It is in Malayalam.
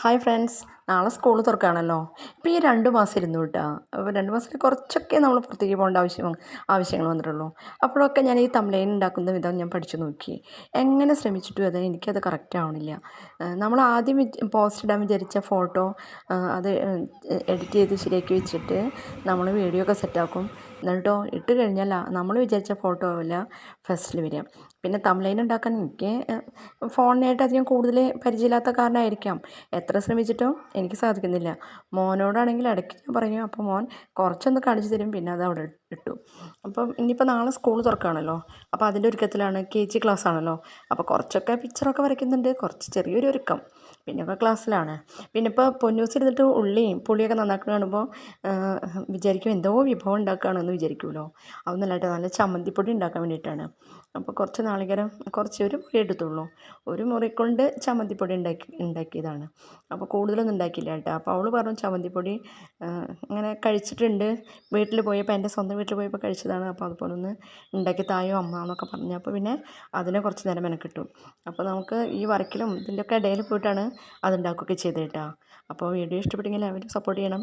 ஹாய் ஃப்ரெண்ட்ஸ் നാളെ സ്കൂൾ തുറക്കുകയാണല്ലോ ഇപ്പോൾ ഈ രണ്ട് മാസം ഇരുന്നു കേട്ടോ അപ്പോൾ രണ്ട് മാസത്തിൽ കുറച്ചൊക്കെ നമ്മൾ പുറത്തേക്ക് പോകേണ്ട ആവശ്യം ആവശ്യങ്ങൾ വന്നിട്ടുള്ളൂ. അപ്പോഴൊക്കെ ഞാൻ ഈ തംലൈൻ ഉണ്ടാക്കുന്ന വിധം ഞാൻ പഠിച്ചു നോക്കി. എങ്ങനെ ശ്രമിച്ചിട്ടും അത് എനിക്കത് കറക്റ്റ് ആവണില്ല. നമ്മൾ ആദ്യം പോസ്റ്റ് ഇടാൻ വിചാരിച്ച ഫോട്ടോ അത് എഡിറ്റ് ചെയ്ത് ശരിയാക്കി വെച്ചിട്ട് നമ്മൾ വീഡിയോ ഒക്കെ സെറ്റാക്കും എന്നിട്ടോ ഇട്ട് കഴിഞ്ഞാൽ നമ്മൾ വിചാരിച്ച ഫോട്ടോ ആവില്ല ഫസ്റ്റിൽ വരിക. പിന്നെ തംലൈൻ ഉണ്ടാക്കാൻ എനിക്ക് ഫോണിനായിട്ട് അധികം കൂടുതൽ പരിചയമില്ലാത്ത കാരണമായിരിക്കാം എത്ര ശ്രമിച്ചിട്ടും എനിക്ക് സാധിക്കുന്നില്ല. മോനോടാണെങ്കിൽ ഇടയ്ക്ക് ഞാൻ പറഞ്ഞു അപ്പോൾ മോൻ കുറച്ചൊന്ന് കാണിച്ചു തരും. പിന്നെ അത് അവിടെ ഇട്ടു. അപ്പം ഇനിയിപ്പോൾ നാളെ സ്കൂൾ തുറക്കുകയാണല്ലോ. അപ്പോൾ അതിന്റെ ഒരുക്കത്തിലാണ് കെ ജി ക്ലാസ് ആണല്ലോ അപ്പോൾ കുറച്ചൊക്കെ പിക്ചറൊക്കെ വരയ്ക്കുന്നുണ്ട്. കുറച്ച് ചെറിയൊരു ഒരുക്കം. പിന്നെ ഇപ്പോൾ ക്ലാസ്സിലാണ്. പിന്നെ ഇപ്പോൾ പൊന്നൂസ് ഇരുന്നിട്ട് ഉള്ളിയും പുളിയൊക്കെ നന്നാക്കുന്ന കാണുമ്പോൾ വിചാരിക്കും എന്തോ വിഭവം ഉണ്ടാക്കുകയാണെന്ന് വിചാരിക്കുമല്ലോ. അത് നല്ലതായിട്ട് നല്ല ചമ്മന്തിപ്പൊടി ഉണ്ടാക്കാൻ വേണ്ടിയിട്ടാണ്. അപ്പോൾ കുറച്ച് നാളികരം കുറച്ച് ഒരു മുറി എടുത്തുള്ളൂ. ഒരു മുറി കൊണ്ട് ചമ്മന്തിപ്പൊടി ഉണ്ടാക്കി ഉണ്ടാക്കിയതാണ്. അപ്പോൾ കൂടുതലൊന്നും ഉണ്ടാക്കിയില്ല കേട്ടോ അപ്പോൾ അവൾ പറഞ്ഞു ചമ്മന്തിപ്പൊടി ഇങ്ങനെ കഴിച്ചിട്ടുണ്ട്. വീട്ടിൽ പോയപ്പോൾ എന്റെ സ്വന്തം വീട്ടിൽ പോയപ്പോൾ കഴിച്ചതാണ്. അപ്പോൾ അതുപോലെ ഒന്ന് ഉണ്ടാക്കി തായോ അമ്മ എന്നൊക്കെ പറഞ്ഞു. അപ്പോൾ പിന്നെ അതിനെ കുറച്ച് നേരം മെനക്കിട്ടു. അപ്പോൾ നമുക്ക് ഈ വർക്കിലും ഇതിന്റെയൊക്കെ ഇടയിൽ പോയിട്ടാണ് അത് ഉണ്ടാക്കുകയൊക്കെ ചെയ്തത് കേട്ടോ. അപ്പോൾ വീഡിയോ ഇഷ്ടപ്പെട്ടെങ്കിൽ എല്ലാവരും സപ്പോർട്ട് ചെയ്യണം.